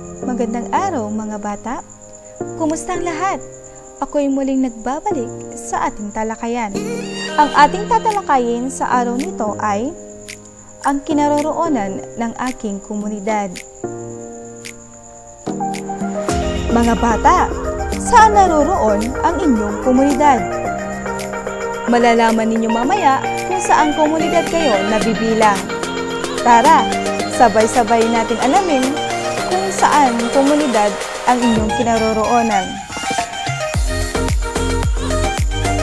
Magandang araw mga bata. Kumusta ang lahat? Ako'y muling nagbabalik sa ating talakayan. Ang ating tatalakayin sa araw nito ay ang kinaroroonan ng aking komunidad. Mga bata, saan naroroon ang inyong komunidad? Malalaman ninyo mamaya kung saan komunidad kayo nabibilang. Tara, sabay-sabay nating alamin kung saan komunidad ang inyong kinaroroonan.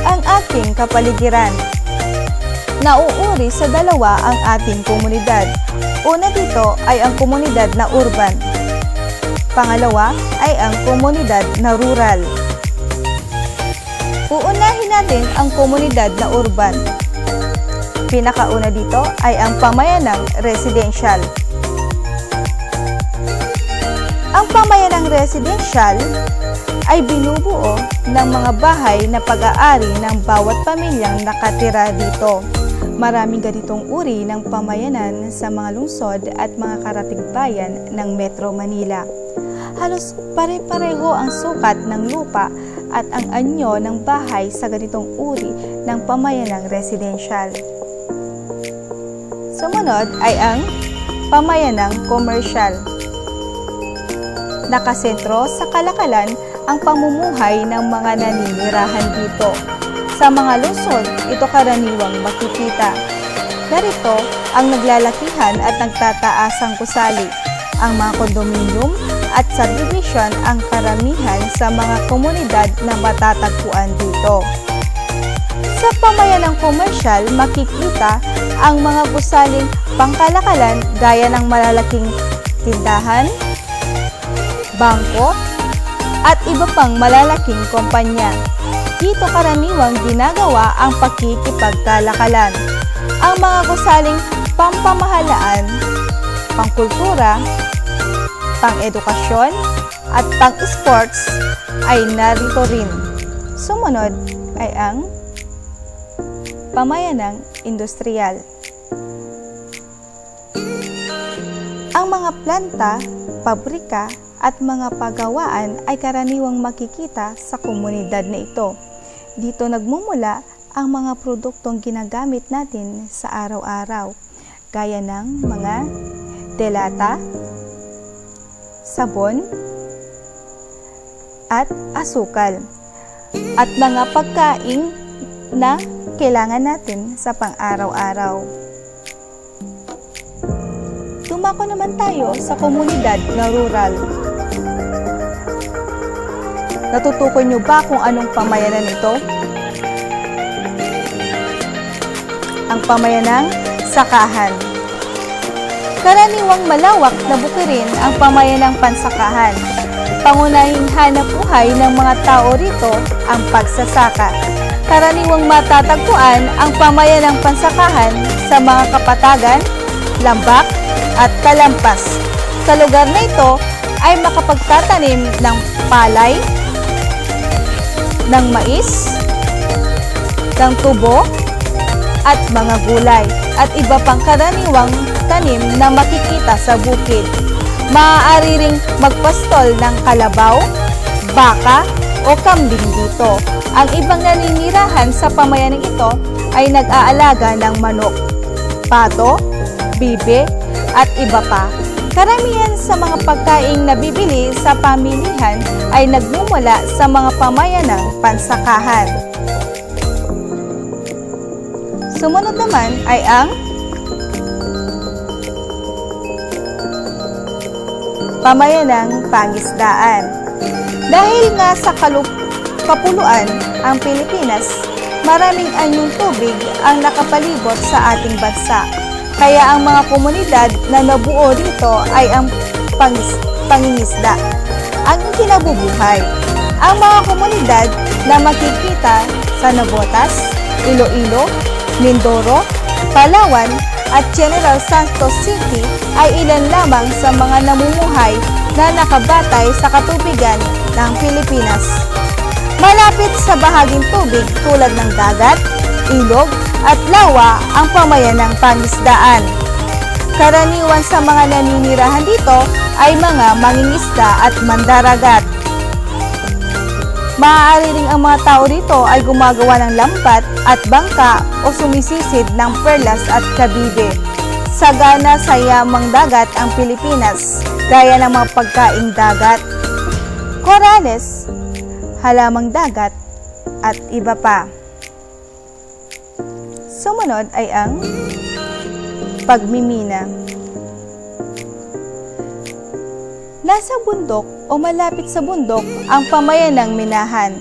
Ang ating kapaligiran. Nauuri sa dalawa ang ating komunidad. Una dito ay ang komunidad na urban. Pangalawa ay ang komunidad na rural. Uunahin natin ang komunidad na urban. Pinakauna dito ay ang pamayanang residential. Ang pamayanang residential ay binubuo ng mga bahay na pag-aari ng bawat pamilyang nakatira dito. Maraming ganitong uri ng pamayanan sa mga lungsod at mga karatig bayan ng Metro Manila. Halos pare-pareho ang sukat ng lupa at ang anyo ng bahay sa ganitong uri ng pamayanang residential. Sumunod ay ang pamayanang commercial. Nakasentro sa kalakalan ang pamumuhay ng mga naninirahan dito. Sa mga lungsod, ito karaniwang makikita. Narito ang naglalakihan at nagtataasang kusali. Ang mga kondominium at subdivision ang karamihan sa mga komunidad na matatagpuan dito. Sa pamayanang komersyal, makikita ang mga gusaling pangkalakalan gaya ng malalaking tindahan, bangko, at iba pang malalaking kumpanya. Dito karaniwang ginagawa ang pakikipagkalakalan. Ang mga gusaling pampamahalaan, pangkultura, pang-edukasyon, at pang-sports ay narito rin. Sumunod ay ang pamayanang industrial. Ang mga planta, pabrika, at mga pagawaan ay karaniwang makikita sa komunidad na ito. Dito nagmumula ang mga produktong ginagamit natin sa araw-araw, gaya ng mga delata, sabon, at asukal, at mga pagkain na kailangan natin sa pang-araw-araw. Tumako naman tayo sa komunidad na rural. Natutukoy niyo ba kung anong pamayanan ito? Ang pamayanang sakahan. Karaniwang malawak na bukirin ang pamayanang pansakahan. Pangunahing hanap buhay ng mga tao rito ang pagsasaka. Karaniwang matatagpuan ang pamayanang pansakahan sa mga kapatagan, lambak, at kalampas. Sa lugar na ito ay makapagtatanim ng palay, ng mais, ng tubo, at mga gulay at iba pang karaniwang tanim na makikita sa bukid. Maaari ring magpastol ng kalabaw, baka o kambing dito. Ang ibang naninirahan sa pamayaning ito ay nag-aalaga ng manok, pato, bibe, at iba pa. Karamihan sa mga pagkaing nabibili sa pamilihan ay nagmumula sa mga pamayanang pansakahan. Sumunod naman ay ang pamayanang pangisdaan. Dahil nga sa kapuluan ang Pilipinas, maraming anyong tubig ang nakapalibot sa ating bansa. Kaya ang mga komunidad na nabuo dito ay ang pangis, pangingisda, ang kinabubuhay. Ang mga komunidad na makikita sa Nabotas, Iloilo, Mindoro, Palawan at General Santos City ay ilan lamang sa mga namumuhay na nakabatay sa katubigan ng Pilipinas. Malapit sa bahaging tubig tulad ng dagat, ilog at lawa ang pamayanang pangisdaan. Karaniwan sa mga naninirahan dito ay mga mangingisda at mandaragat. Maaari ring ang mga tao rito ay gumagawa ng lambat at bangka o sumisisid ng perlas at kabibe. Sagana sa yamang dagat ang Pilipinas, gaya ng mga pagkaing dagat, korales, halamang dagat, at iba pa. Sumunod ay ang pagmimina. Nasa bundok o malapit sa bundok ang pamayanang minahan.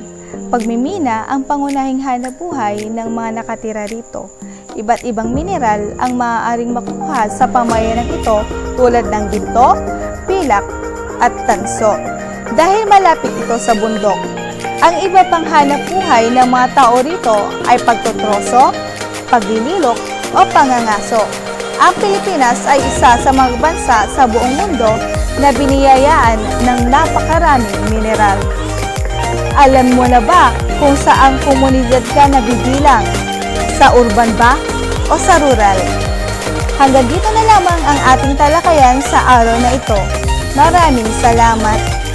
Pagmimina ang pangunahing hanap buhay ng mga nakatira rito. Iba't ibang mineral ang maaaring makuha sa pamayanang ito tulad ng ginto, pilak, at tanso. Dahil malapit ito sa bundok, ang iba pang hanap buhay ng mga tao rito ay pagtutroso, paglililok, o pangangaso. Ang Pilipinas ay isa sa mga bansa sa buong mundo na biniyayaan ng napakaraming mineral. Alam mo na ba kung saang komunidad ka nabibilang? Sa urban ba o sa rural? Hanggang dito na lamang ang ating talakayan sa araw na ito. Maraming salamat!